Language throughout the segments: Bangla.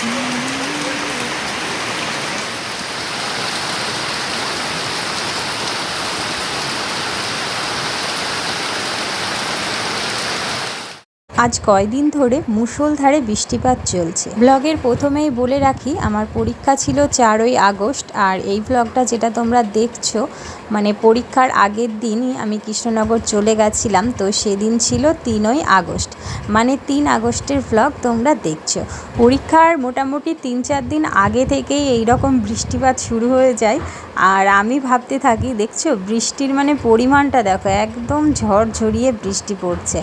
আজ কয়দিন ধরে মুষলধারে বৃষ্টিপাত চলছে। ব্লগের প্রথমেই বলে রাখি, আমার পরীক্ষা ছিল চারই আগস্ট, আর এই ব্লগটা যেটা তোমরা দেখছ মানে পরীক্ষার আগের দিনই আমি কৃষ্ণনগর চলে গেছিলাম, তো সেদিন ছিল তিনই আগস্ট। মানে তিন আগস্টের ব্লগ তোমরা দেখছ। পরীক্ষার মোটামুটি তিন চার দিন আগে থেকেই এই রকম বৃষ্টিপাত শুরু হয়ে যায়। আর আমি ভাবতে থাকি, দেখছ, বৃষ্টির মানে পরিমাণটা দেখো, একদম ঝড় ঝরিয়ে বৃষ্টি পড়ছে।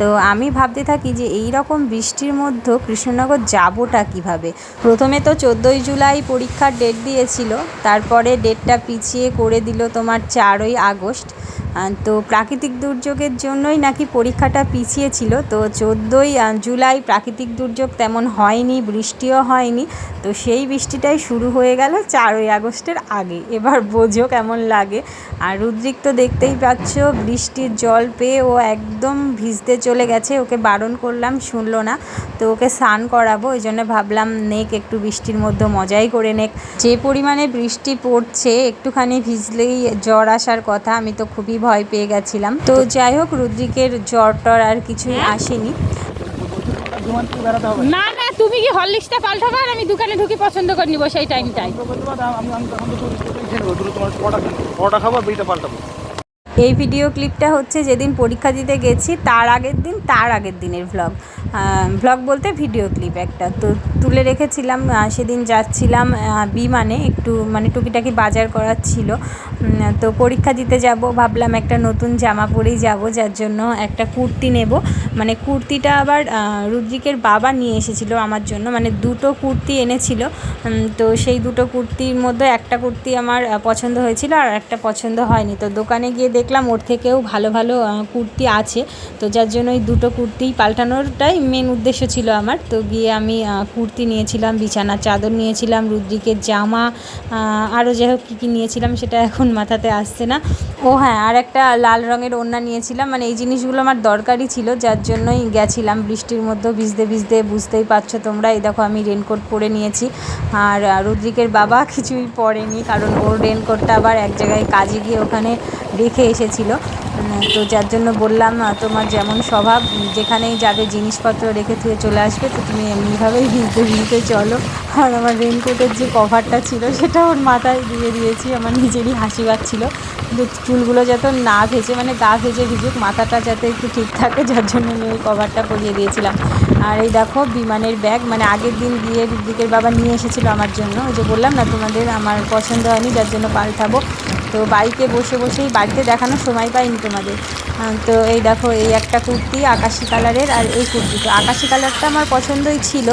তো আমি ভাবতে থাকি যে এই রকম বৃষ্টির মধ্যে কৃষ্ণনগর যাবোটা কীভাবে? প্রথমে তো চোদ্দোই জুলাই পরীক্ষার ডেট দিয়েছিল, তারপরে ডেটটা পিছিয়ে করে দিল তোমার চারই আগস্ট। তো প্রাকৃতিক দুর্যোগের জন্যই নাকি পরীক্ষাটা পিছিয়ে ছিল তো চোদ্দোই জুলাই প্রাকৃতিক দুর্যোগ তেমন হয়নি, বৃষ্টিও হয়নি। তো সেই বৃষ্টিটাই শুরু হয়ে গেল চারই আগস্টের আগে। এবার বোঝো কেমন লাগে। আর রুদ্রিক তো দেখতেই পাচ্ছ, বৃষ্টির জল পেয়ে ও একদম ভিজতে চলে গেছে। ওকে বারণ করলাম, শুনলো না। তো ওকে স্নান করাবো, ওই জন্য ভাবলাম, নেক একটু বৃষ্টির মধ্যে মজাই করে নেক। যে পরিমাণে বৃষ্টি পড়ছে, একটুখানি ভিজলেই জ্বর আসার কথা আমি তো খুবই ভয় পেয়ে গেছিলাম তো যাই হোক রুদ্রিকের জ্বর টর আর কিছুই আসেনি না না তুমি কি হরলিক্সটা পাল্টাবো আর আমি দোকানে ঢুকে পছন্দ করে নিবো সেই টাইমটাই আমি আমি তখন তো তোমার পাল্টাবো এই ভিডিও ক্লিপটা হচ্ছে যেদিন পরীক্ষা দিতে গেছি, তার আগের দিন, তার আগের দিনের ভ্লগ ভ্লগ বলতে ভিডিও ক্লিপ একটা। তো তুলে রেখেছিলাম সেদিন যাচ্ছিলাম বিমানে একটু মানে টুকিটাকি বাজার করার ছিল। তো পরীক্ষা দিতে যাব, ভাবলাম একটা নতুন জামা পরেই যাব, যার জন্য একটা কুর্তি নেব। মানে কুর্তিটা আবার রুদ্রিকের বাবা নিয়ে এসেছিল আমার জন্য। মানে দুটো কুর্তি এনেছিল। তো সেই দুটো কুর্তির মধ্যে একটা কুর্তি আমার পছন্দ হয়েছিল আর একটা পছন্দ হয়নি। তো দোকানে গিয়ে দেখলাম ওর থেকেও ভালো ভালো কুর্তি আছে। তো যার জন্য ওই দুটো কুর্তি পাল্টানোরটাই মেন উদ্দেশ্য ছিল আমার। তো গিয়ে আমি কুর্তি নিয়েছিলাম, বিছানার চাদর নিয়েছিলাম, রুদ্রিকের জামা আরও যাই হোক কী কী নিয়েছিলাম সেটা এখন মাথাতে আসছে না। ও হ্যাঁ আর একটা লাল রঙের ওড়না নিয়েছিলাম। মানে এই জিনিসগুলো আমার দরকারই ছিল, যার জন্যই গেছিলাম। বৃষ্টির মধ্যে ভিজতে ভিজতে বুঝতেই পারছ তোমরা। এই দেখো আমি রেনকোট পরে নিয়েছি। আর রুদ্রিকের বাবা কিছুই পরেনি, কারণ ওর রেনকোটটা আবার এক জায়গায় কাজে গিয়ে ওখানে রেখে এসেছিল। তো যার জন্য বললাম তোমার যেমন স্বভাব, যেখানেই যাবে জিনিসপত্র রেখে থুয়ে চলে আসবে, তো তুমি এমনিভাবেই ভিজতে ভিজতে চলো। আর আমার রেনকোটের যে কভারটা ছিল, সেটা ওর মাথায় দিয়ে দিয়েছি। আমার নিজেরই হাসি পাচ্ছিলো। কিন্তু চুলগুলো যাতে না ভেজে মানে গা ভেজে ভিজুক, মাথাটা যাতে একটু ঠিক থাকে, যার জন্য আমি ওই কভারটা পরিয়ে দিয়েছিলাম। আর এই দেখো, বিমানের ব্যাগ মানে আগের দিন গিয়ে ঋদ্বিকের বাবা নিয়ে এসেছিল আমার জন্য। ওই যে বললাম না, তোমাদের আমার পছন্দ হয়নি, যার জন্য পাল্টাবো। তো বাড়িতে বসে বসেই বাড়িতে দেখানোর সময় পাইনি তোমাদের। তো এই দেখো, এই একটা কুর্তি আকাশি কালারের আর এই কুর্তিটা আকাশি কালারটা আমার পছন্দই ছিল,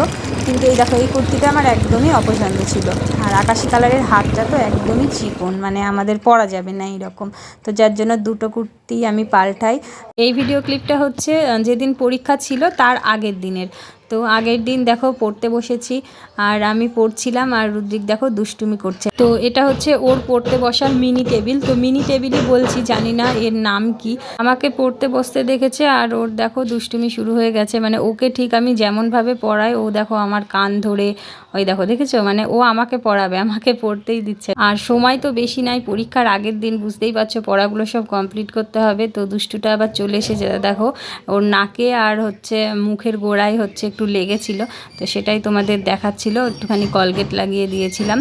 কিন্তু এই দেখো, এই কুর্তিটা আমার একদমই অপছন্দ ছিল। আর আকাশি কালারের হাতটা তো একদমই চিকন মানে আমাদের পরা যাবে না এইরকম। তো যার জন্য দুটো কুর্তি আমি পাল্টাই। এই ভিডিও ক্লিপটা হচ্ছে যেদিন পরীক্ষা ছিল, তার আগের দিনের। তো আগের দিন দেখো পড়তে বসেছি, আর আমি পড়ছিলাম আর রুদ্রিক দেখো দুষ্টুমি করছে। তো এটা হচ্ছে ওর পড়তে বসার মিনি টেবিল, তো মিনি টেবিলই বলছি, জানি না এর নাম কি। আমাকে পড়তে বসতে দেখেছে আর ওর দেখো দুষ্টুমি শুরু হয়ে গেছে মানে ওকে ঠিক আমি যেমনভাবে পড়াই, ও দেখো আমার কান ধরে, ওই দেখো দেখেছ? মানে ও আমাকে পড়াবে, আমাকে পড়তেই দিচ্ছে। আর সময় তো বেশি নাই, পরীক্ষার আগের দিন বুঝতেই পারছ, পড়াগুলো সব কমপ্লিট করতে হবে, তো দুষ্টুটা আবার চলে এসেছে, দেখো। ওর নাকে আর হচ্ছে মুখের গোড়ায় হচ্ছে একটু লেগেছিল, তো সেটাই তোমাদের দেখাচ্ছিল, একটুখানি কলগেট লাগিয়ে দিয়েছিলাম।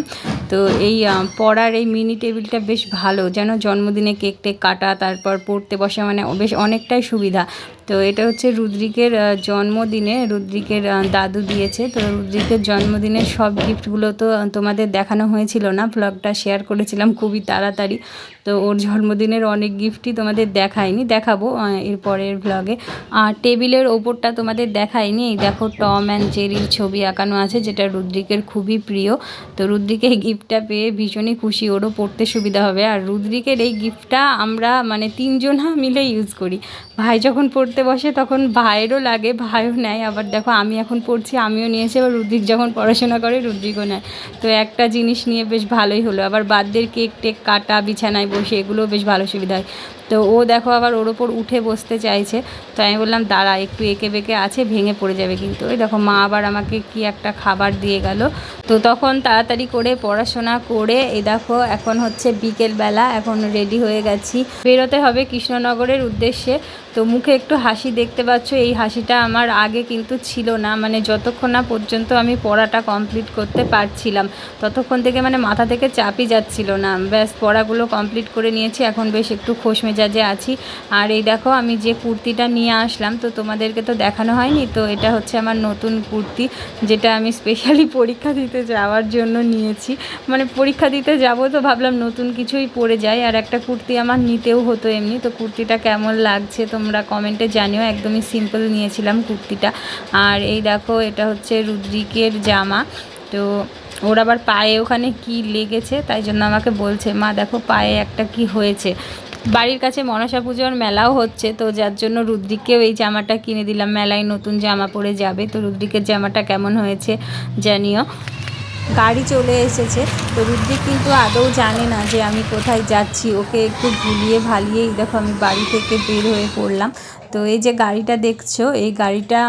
তো এই পড়ার এই মিনি টেবিলটা বেশ ভালো, যেন জন্মদিনে কেক টেক কাটা, তারপর পড়তে বসা মানে বেশ অনেকটাই সুবিধা। তো এটা হচ্ছে রুদ্রিকের জন্মদিনে। রুদ্রিকের দাদু দিয়েছে। তো রুদ্রিকের জন্মদিনের সব গিফটগুলো তো তোমাদের দেখানো হয়েছিল না। ভ্লগটা শেয়ার করেছিলাম খুবই তাড়াতাড়ি। তো ওর জন্মদিনের অনেক গিফটই তোমাদের দেখায়নি। দেখাবো এর পরের ভ্লগে আর টেবিলের ওপরটা তোমাদের দেখায়নি। এই দেখো, টম অ্যান্ড জেরির ছবি আঁকানো আছে, যেটা রুদ্রিকের খুবই প্রিয়। তো রুদ্রিক এই গিফটটা পেয়ে ভীষণই খুশি। ওরও পড়তে সুবিধা হবে। আর রুদ্রিকের এই গিফটটা আমরা মানে তিনজনা মিলে ইউজ করি। ভাই যখন পড়তে বসে তখন ভাইয়েরও লাগে, ভাইও নেয়। আবার দেখো আমি এখন পড়ছি, আমিও নিয়েছি আবার রুদ্রিক যখন পড়াশোনা করে, রুদ্রিকও নেয়। তো একটা জিনিস নিয়ে বেশ ভালোই হলো। আবার বাদদের কেক টেক কাটা, বিছানায় বসে এগুলোও বেশ ভালো সুবিধা হয়। তো ও দেখো আবার ওর ওপর উঠে বসতে চাইছে। তো আমি বললাম, দাঁড়া, একটু এঁকে বেঁকে আছে, ভেঙে পড়ে যাবে কিন্তু। ওই দেখো, মা আবার আমাকে কি একটা খাবার দিয়ে গেল। তো তখন তাড়াতাড়ি করে পড়াশোনা করে, এই দেখো, এখন হচ্ছে বিকেলবেলা, এখন রেডি হয়ে গেছি। বেরোতে হবে কৃষ্ণনগরের উদ্দেশ্যে। তো মুখে একটু হাসি দেখতে পাচ্ছ, এই হাসিটা আমার আগে কিন্তু ছিল না। মানে যতক্ষণ না পর্যন্ত আমি পড়াটা কমপ্লিট করতে পারছিলাম, ততক্ষণ থেকে মানে মাথা থেকে চাপই যাচ্ছিল না। ব্যাস, পড়াগুলো কমপ্লিট করে নিয়েছি। এখন বেশ একটু খোশ মেজাজে আছি। আর এই দেখো, আমি যে কুর্তিটা নিয়ে আসলাম, তো তোমাদেরকে তো দেখানো হয়নি, তো এটা হচ্ছে আমার নতুন কুর্তি, যেটা আমি স্পেশালি পরীক্ষা দিতে যাওয়ার জন্য নিয়েছি। মানে পরীক্ষা দিতে যাব, তো ভাবলাম নতুন কিছুই পরে যাই, আর একটা কুর্তি আমার নিতেও হতো এমনি, তো কুর্তিটা কেমন লাগছে তোমরা কমেন্টে জানিও, একদমই সিম্পল নিয়েছিলাম কুর্তিটা। আর এই দেখো, এটা হচ্ছে রুদ্রিকের জামা, তো ওর আবার পায়ে ওখানে কি লেগেছে, তাই জন্য আমাকে বলছে, মা, দেখো পায়ে একটা কি হয়েছে। বাড়ির কাছে মনসা পুজোর মেলাও হচ্ছে, তো যার জন্য রুদ্রিককেও এই জামাটা কিনে দিলাম। মেলায় নতুন জামা পরে যাবে, তো রুদ্রিকের জামাটা কেমন হয়েছে জানিও। গাড়ি চলে এসেছে, তো রুদ্রিক কিন্তু আদৌ জানে না যে আমি কোথায় যাচ্ছি। ওকে একটু ভুলিয়ে ভালিয়েই দেখো আমি বাড়ি থেকে বের হয়ে পড়লাম। তো এই যে গাড়িটা দেখছ, এই গাড়িটা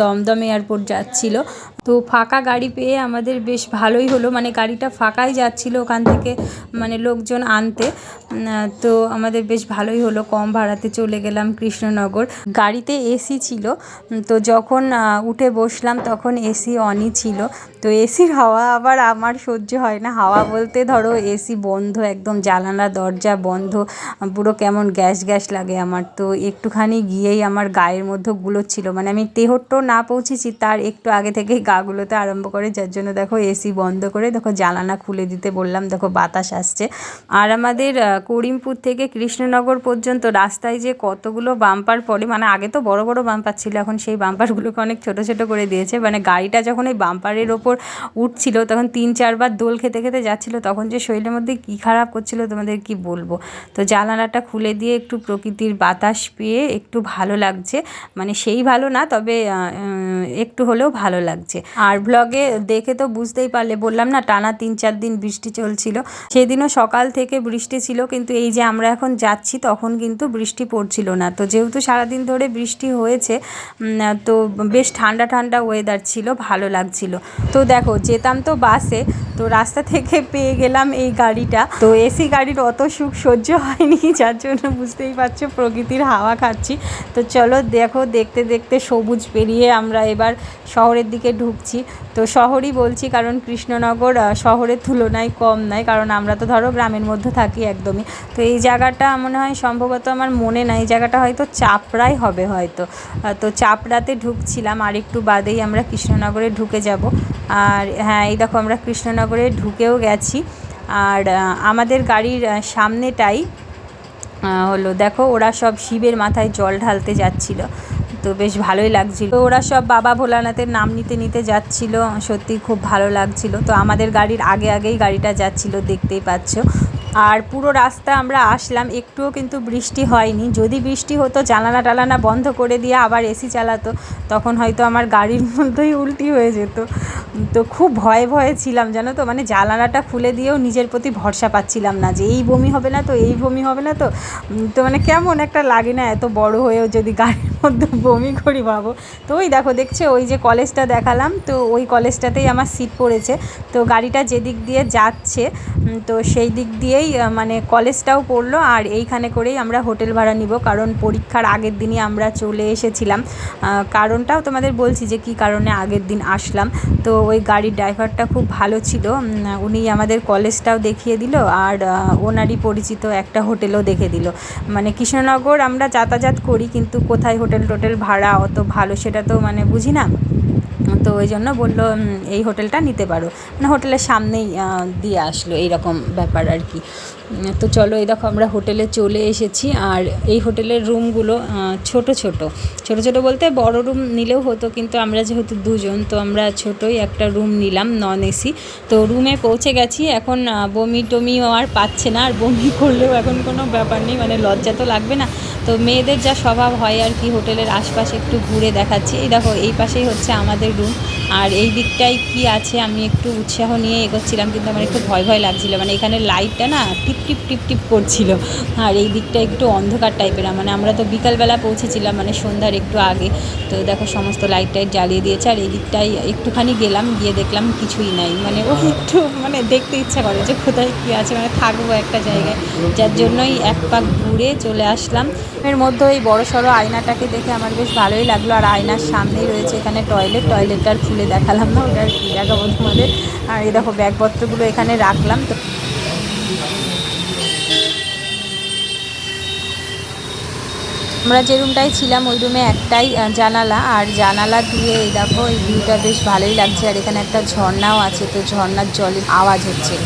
দমদম এয়ারপোর্ট যাচ্ছিল। তো ফাঁকা গাড়ি পেয়ে আমাদের বেশ ভালোই হলো। মানে গাড়িটা ফাঁকাই যাচ্ছিল ওখান থেকে মানে লোকজন আনতে। তো আমাদের বেশ ভালোই হলো, কম ভাড়াতে চলে গেলাম কৃষ্ণনগর। গাড়িতে এসি ছিল, তো যখন উঠে বসলাম তখন এসি অনই ছিল। তো এসির হাওয়া আবার আমার সহ্য হয় না। হাওয়া বলতে ধরো এসি বন্ধ, একদম জানালা, দরজা বন্ধ, পুরো কেমন গ্যাস গ্যাস লাগে আমার। তো একটুখানি গিয়েই আমার গায়ের মধ্যে গুলোচ্ছিল। মানে আমি তেহট্ট না পৌঁছেছি, তার একটু আগে থেকেই গা গুলোতে আরম্ভ করে, যার জন্য দেখো এসি বন্ধ করে, দেখো জানালা খুলে দিতে বললাম, দেখো বাতাস আসছে। আর আমাদের করিমপুর থেকে কৃষ্ণনগর পর্যন্ত রাস্তায় যে কতগুলো বাম্পার পড়ে মানে আগে তো বড় বড় বাম্পার ছিল, এখন সেই বাম্পারগুলোকে অনেক ছোট ছোট করে দিয়েছে। মানে গাড়িটা যখন এই বাম্পারের ওপর উঠছিল, তখন তিন চারবার দোল খেতে খেতে যাচ্ছিল, তখন যে শরীরের মধ্যে কী খারাপ করছিল তোমাদের কি বলব? তো জানালাটা খুলে দিয়ে একটু প্রকৃতির বাতাস পেয়ে একটু ভালো লাগছে। মানে সেই ভালো না, তবে একটু হলেও ভালো লাগছে। আর ব্লগে দেখে তো বুঝতেই পারলে, বললাম না, টানা তিন চার দিন বৃষ্টি চলছিল। সেদিনও সকাল থেকে বৃষ্টি ছিল, কিন্তু এই যে আমরা এখন যাচ্ছি, তখন কিন্তু বৃষ্টি পড়ছিল না। তো যেহেতু সারাদিন ধরে বৃষ্টি হয়েছে তো বেশ ঠান্ডা ঠান্ডা ওয়েদার ছিল, ভালো লাগছিল। তো দেখো, যেতাম তো বাসে, তো রাস্তা থেকে পেয়ে গেলাম এই গাড়িটা। তো এসি গাড়ির অত সুখ সহ্য হয়নি, যার জন্য বুঝতেই পারছ, প্রকৃতির হাওয়া খাচ্ছি। তো চলো দেখো, দেখতে দেখতে সবুজ পেরিয়ে আমরা এবার শহরের দিকে ঢুকছি তো শহরই বলছি, কারণ কৃষ্ণনগর শহরের তুলনায় কম নয় কারণ আমরা তো ধরো গ্রামের মধ্যে থাকি একদমই। তো এই জায়গাটা মনে হয় সম্ভবত আমার মনে নাই, এই জায়গাটা হয়তো চাপড়াই হবে হয়তো। তো চাপড়াতে ঢুকছিলাম, আর একটু বাদেই আমরা কৃষ্ণনগরে ঢুকে যাব। আর হ্যাঁ এই দেখো আমরা কৃষ্ণনগরে ঢুকেও গেছি। আর আমাদের গাড়ির সামনেটাই হলো দেখো ওরা সব শিবের মাথায় জল ঢালতে যাচ্ছিল। তো বেশ ভালোই লাগছিল। তো ওরা সব বাবা ভোলানাথের নাম নিতে নিতে যাচ্ছিল। সত্যি খুব ভালো লাগছিল। তো আমাদের গাড়ির আগে আগেই গাড়িটা যাচ্ছিল, দেখতেই পাচ্ছ। আর পুরো রাস্তা আমরা আসলাম। একটুও কিন্তু বৃষ্টি হয়নি। যদি বৃষ্টি হতো, জানালা টালানা বন্ধ করে দিয়ে আবার এসি চালাতো, তখন হয়তো আমার গাড়ির মধ্যেই উল্টি হয়ে যেত। তো খুব ভয়ে ভয়ে ছিলাম, জানো তো? মানে জানালাটা খুলে দিয়েও নিজের প্রতি ভরসা পাচ্ছিলাম না যে এই বমি হবে না তো, এই বমি হবে না তো। তো মানে কেমন একটা লাগে না এত বড় হয়েও যদি গাড়ির মধ্যে বমি করি ভাবো। তো ওই দেখো, দেখছে ওই যে কলেজটা দেখালাম, তো ওই কলেজটাতেই আমার সিট পড়েছে। তো গাড়িটা যেদিক দিয়ে যাচ্ছে তো সেই দিক দিয়েই আহ, মানে কলেজটাও পড়ল আর এইখানে করেই আমরা হোটেল ভাড়া নিব। কারণ পরীক্ষার আগের দিনই আমরা চলে এসেছিলাম। কারণটাও তোমাদের বলছি যে কী কারণে আগের দিন আসলাম। তো ওই গাড়ির ড্রাইভারটা খুব ভালো ছিল। উনি আমাদের কলেজটাও দেখিয়ে দিল আর ওনারই পরিচিত একটা হোটেলও দেখে দিল। মানে কৃষ্ণনগর আমরা যাতায়াত করি কিন্তু কোথায় হোটেল টোটেল ভাড়া অত ভালো সেটা তো মানে বুঝি না। তো ওই জন্য বলল এই হোটেলটা নিতে পারো। মানে হোটেলের সামনেই দিয়ে আসলো এইরকম ব্যাপার আর কি। তো চলো এই দেখো আমরা হোটেলে চলে এসেছি। আর এই হোটেলের রুমগুলো ছোট ছোট। ছোট ছোট বলতে বড় রুম নিলেও হতো, কিন্তু আমরা যেহেতু দুজন, তো আমরা ছোটোই একটা রুম নিলাম নন এসি তো রুমে পৌঁছে গেছি। এখন বমি টমিও আর পাচ্ছে না। আর বমি করলেও এখন কোনো ব্যাপার নেই। মানে লজ্জা তো লাগবে না। তো মেয়েদের যা স্বভাব হয় আর কি, হোটেলের আশপাশে একটু ঘুরে দেখাচ্ছি। এই দেখো, এই পাশেই হচ্ছে আমাদের রুম আর এই দিকটায় কি আছে, আমি একটু উৎসাহ নিয়ে এগোচ্ছিলাম, কিন্তু আমার একটু ভয় ভয় লাগছিল। মানে এখানে লাইটটা না টিপ টিপ টিপ টিপ করছিল। আর এই দিকটা একটু অন্ধকার টাইপের মানে আমরা তো বিকালবেলা পৌঁছেছিলাম মানে সন্ধ্যার একটু আগে। তো দেখো, সমস্ত লাইট টাইট জ্বালিয়ে দিয়েছে। আর এই দিকটাই একটুখানি গেলাম, গিয়ে দেখলাম কিছুই নাই। মানে ও একটু মানে দেখতে ইচ্ছা করে যে কোথায় কী আছে। মানে থাকব একটা জায়গায়। যার জন্যই এক পাক ঘুরে চলে আসলাম। এর মধ্যে এই বড় সড়ো আয়নাটাকে দেখে আমার বেশ ভালোই লাগল। আর আয়নার সামনেই রয়েছে এখানে টয়লেট টয়লেটটার খুলে দেখালাম না, ওটা আর কি দেখাবো তোমাদের? আর এই দেখো ব্যাগপত্রগুলো এখানে রাখলাম। তো আমরা যে রুমটায় ছিলাম, ওই রুমে একটাই জানালা। আর জানালা দিয়ে এই দেখো, এই ভিউটা বেশ ভালোই লাগছে। আর এখানে একটা ঝর্ণাও আছে, তো ঝর্ণার জলের আওয়াজ হচ্ছে।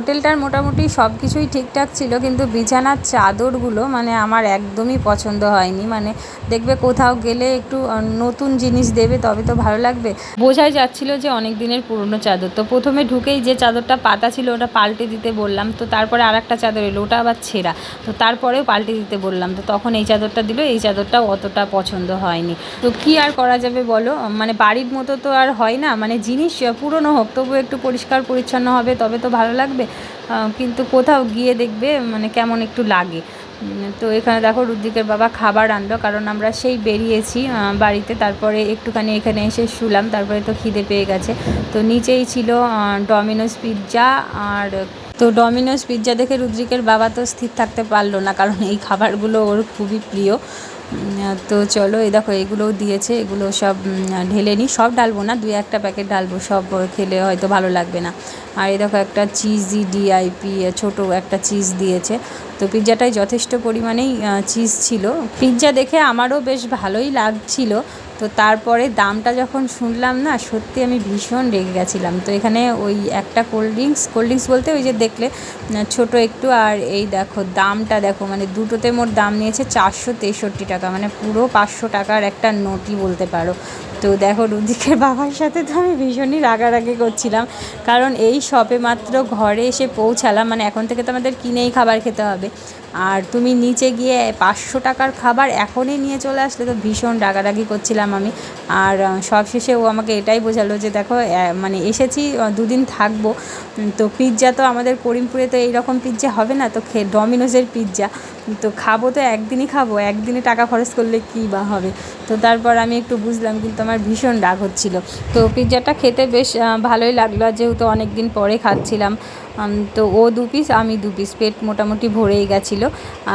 হোটেলটার মোটামুটি সব কিছুই ঠিকঠাক ছিল, কিন্তু বিছানার চাদরগুলো মানে আমার একদমই পছন্দ হয়নি। মানে দেখবে কোথাও গেলে একটু নতুন জিনিস দেবে, তবে তো ভালো লাগবে। বোঝাই যাচ্ছিল যে অনেক দিনের পুরনো চাদর। তো প্রথমে ঢুকেই যে চাদরটা পাতা ছিল, ওটা পাল্টে দিতে বললাম। তো তারপরে আর একটা চাদর এলো, ওটা আবার ছেঁড়া। তো তারপরেও পাল্টে দিতে বললাম। তো তখন এই চাদরটা দিল, এই চাদরটাও অতটা পছন্দ হয়নি। তো কি আর করা যাবে বলো? মানে বাড়ির মতো তো আর হয় না। মানে জিনিস পুরনো হোক তবু একটু পরিষ্কার পরিচ্ছন্ন হবে, তবে তো ভালো লাগবে। কিন্তু কোথাও গিয়ে দেখবে মানে কেমন একটু লাগে। তো এখানে দেখো রুদ্রিকের বাবা খাবার আনলো, কারণ আমরা সেই বেরিয়েছি বাড়িতে, তারপরে একটুখানি এখানে এসে শুলাম, তারপরে তো খিদে পেয়ে গেছে। তো নিচেই ছিল ডমিনোস পিৎজা আর তো ডমিনোস পিৎজা দেখে রুদ্রিকের বাবা তো স্থির থাকতে পারল না, কারণ এই খাবারগুলো ওর খুবই প্রিয়। তো চলো, এই দেখো এগুলোও দিয়েছে, এগুলো সব ঢেলে নিই। সব ঢালবো না, দুই একটা প্যাকেট ডালবো সব খেলে হয়তো ভালো লাগবে না। আর এই দেখো একটা চিজি ডিআইপি ছোটো একটা চিজ দিয়েছে। তো পিৎজাটায় যথেষ্ট পরিমাণেই চিজ ছিল। পিৎজা দেখে আমারও বেশ ভালোই লাগছিল। তো তারপরে দামটা যখন শুনলাম না, সত্যি আমি ভীষণ রেগে গেছিলাম। তো এখানে ওই একটা কোল্ড ড্রিঙ্কস কোল্ড ড্রিঙ্কস বলতে ওই যে দেখলে ছোট একটু আর এই দেখো দামটা দেখো মানে দুটোতে মোট দাম নিয়েছে চারশো তেষট্টি টাকা মানে পুরো পাঁচশো টাকার একটা নোটই বলতে পারো। তো দেখো রুদিকের বাবার সাথে তো আমি ভীষণই রাগারাগি করছিলাম। কারণ এই শপে মাত্র ঘরে এসে পৌঁছালাম মানে এখন থেকে তো আমাদের কিনেই খাবার খেতে হবে। আর তুমি নিচে গিয়ে পাঁচশো টাকার খাবার এখনই নিয়ে চলে আসলে তো ভীষণ রাগারাগি করছিলাম আমি। আর সবশেষে ও আমাকে এটাই বোঝালো যে দেখো মানে এসেছি দুদিন থাকব। তো পিৎজা তো আমাদের করিমপুরে তো এইরকম পিৎজা হবে না, তো খে, ডমিনোজের পিৎজা। তো খাব তো একদিনই খাব, একদিনে টাকা খরচ করলে কী বা হবে? তো তারপর আমি একটু বুঝলাম, কিন্তু আমার ভীষণ রাগ হচ্ছিল। তো পিৎজাটা খেতে বেশ ভালোই লাগল যেহেতু অনেক দিন পরে খাচ্ছিলাম তো ও দু পিস আমি দু পিস পেট মোটামুটি ভরেই গেছিল।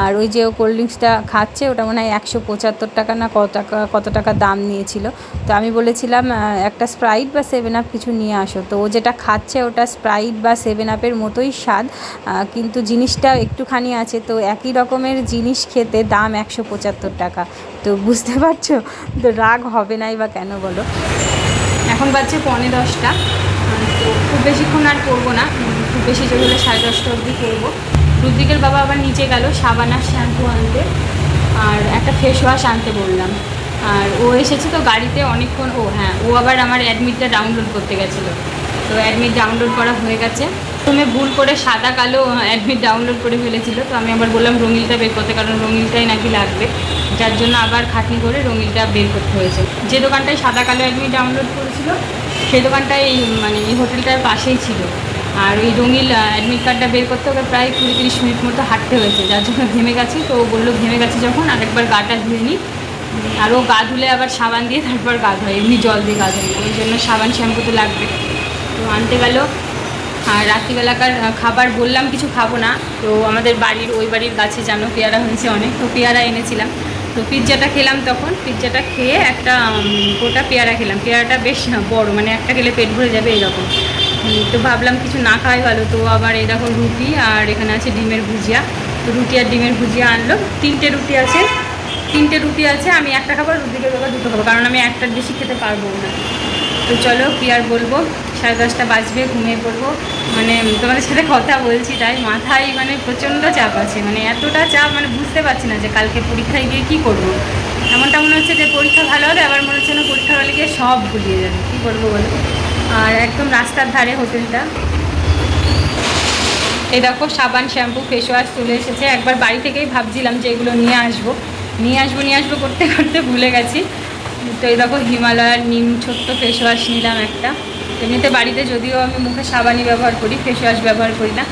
আর ওই যে ও কোল্ড ড্রিঙ্কসটা খাচ্ছে, ওটা মনে হয় একশো পঁচাত্তর টাকা না কত টাকা কত টাকা দাম নিয়েছিল। তো আমি বলেছিলাম একটা স্প্রাইট বা সেভেন আপ কিছু নিয়ে আসো। তো ও যেটা খাচ্ছে, ওটা স্প্রাইট বা সেভেন আপের মতোই স্বাদ। কিন্তু জিনিসটা একটুখানি আছে, তো একই রকমের জিনিস খেতে দাম একশো পঁচাত্তর টাকা। তো বুঝতে পারছ? তো রাগ হবে নাই বা কেন বলো? এখন বাজছে পৌনে দশটা। তো খুব বেশিক্ষণ আর করব না। বেশি জোর হলে সাড়ে দশটা অবধি করব। রুদ্রিকের বাবা আবার নিচে গেল সাবান আর শ্যাম্পু আনতে আর একটা ফেস ওয়াশ আনতে বললাম। আর ও এসেছে তো গাড়িতে অনেকক্ষণ, ও হ্যাঁ ও আবার আমার অ্যাডমিটটা ডাউনলোড করতে গেছিল। তো অ্যাডমিট ডাউনলোড করা হয়ে গেছে। প্রথমে ভুল করে সাদা কালো অ্যাডমিট ডাউনলোড করে ফেলেছিল। তো আমি আবার বললাম রঙিলটা বের করতে, কারণ রঙিলটাই নাকি লাগবে। যার জন্য আবার খাটনি করে রঙিলটা বের করতে হয়েছে। যে দোকানটায় সাদা কালো অ্যাডমিট ডাউনলোড করেছিল সেই দোকানটাই এই মানে এই হোটেলটার পাশেই ছিল। আর ওই রঙিল অ্যাডমিট কার্ডটা বের করতে ওকে প্রায় কুড়ি তিরিশ মিনিট মতো হাঁটতে হয়েছে, যার জন্য ঘেমে গেছি। তো বলল, ঘেমে গেছে যখন আরেকবার গাটা ধুয়ে নিই আর ও গা ধুলে আবার সাবান দিয়ে তারপর গা ধোয়, এমনি জল দিয়ে গা ধোয়। ওই জন্য সাবান শ্যাম্পু তো লাগবে। তো আনতে গেল। আর রাত্রিবেলাকার খাবার বললাম, কিছু খাব না। তো আমাদের বাড়ির, ওই বাড়ির গাছে জানো, পেয়ারা হয়েছে অনেক, তো পেয়ারা এনেছিলাম। তো পিৎজাটা খেলাম তখন, পিৎজাটা খেয়ে একটা গোটা পেয়ারা খেলাম। পেয়ারাটা বেশ বড় মানে একটা খেলে পেট ভরে যাবে এরকম। তো ভাবলাম কিছু না খাওয়াই ভালো। তো আবার এই দেখো রুটি আর এখানে আছে ডিমের ভুজিয়া। তো রুটি আর ডিমের ভুজিয়া আনলো। তিনটে রুটি আছে। তিনটে রুটি আছে, আমি একটা খাব রুটিকে বাবা দুটো খাব, কারণ আমি একটার বেশি খেতে পারব না। তো চলো, কি আর বলব? সাড়ে দশটা বাজবে, ঘুমিয়ে পড়ব। মানে তোমাদের সাথে কথা বলছি, তাই মাথায় মানে প্রচণ্ড চাপ আছে। মানে এতটা চাপ মানে বুঝতে পারছি না যে কালকে পরীক্ষায় গিয়ে কী করব। এমনটা মনে হচ্ছে যে পরীক্ষা ভালো হবে, আবার মনে হচ্ছে না পরীক্ষা হলে গিয়ে সব ভুলিয়ে যাবে। কী করব বলো? আর একদম রাস্তার ধারে হোটেলটা। এই দেখো, সাবান, শ্যাম্পু ফেস ওয়াশ চলে এসেছে। একবার বাড়ি থেকেই ভাবছিলাম যে এগুলো নিয়ে আসব। নিয়ে আসব নিয়ে আসব করতে করতে ভুলে গেছি। তো এই দেখো, হিমালয়ার নিম ছোট্ট ফেস ওয়াশ নিলাম একটা। এমনিতে বাড়িতে যদিও আমি মুখে সাবানই ব্যবহার করি ফেস ওয়াশ ব্যবহার করি না।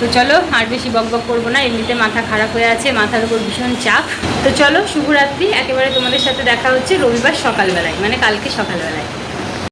তো চলো, আর বেশি বক বক করব না। এমনিতে মাথা খারাপ হয়ে আছে, মাথার উপর ভীষণ চাপ। তো চলো, শুভরাত্রি। একেবারে তোমাদের সাথে দেখা হচ্ছে রবিবার সকালবেলায় মানে কালকে সকালবেলায়।